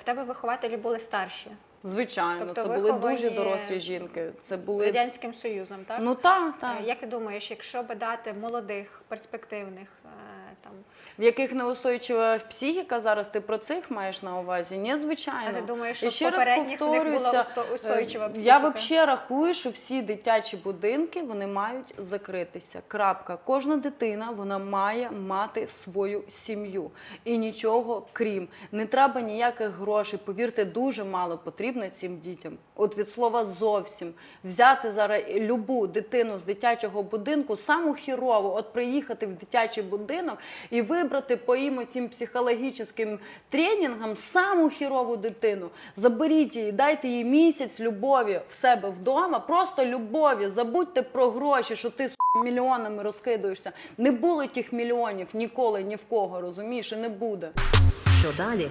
В тебе вихователі були старші Звичайно, Тобто це були дуже дорослі жінки. Це були радянським союзом, так? ну так, так. Е, Як ти думаєш, якщо би дати молодих, перспективних е, там, В яких неустойчива психіка зараз ти про цих маєш на увазі? Ні, звичайно. а ти думаєш, І що в ще раз попередніх в них була устойчива Е, психіка? Я взагалі рахую, що всі дитячі будинки вони мають закритися. Крапка. Кожна дитина вона має мати свою сім'ю і нічого крім. Не треба ніяких грошей. Повірте, дуже мало потрібно цим дітям. От від слова зовсім взяти зараз любу дитину з дитячого будинку, саму хірову, от приїхати в дитячий будинок і вибрати по їм цим психологічним тренінгам саму хірову дитину. Заберіть її, дайте їй місяць любові в себе вдома, просто любові. Забудьте про гроші, що ти сука, мільйонами розкидуєшся. Не було тих мільйонів ніколи ні в кого, розумієш, і не буде. Що далі?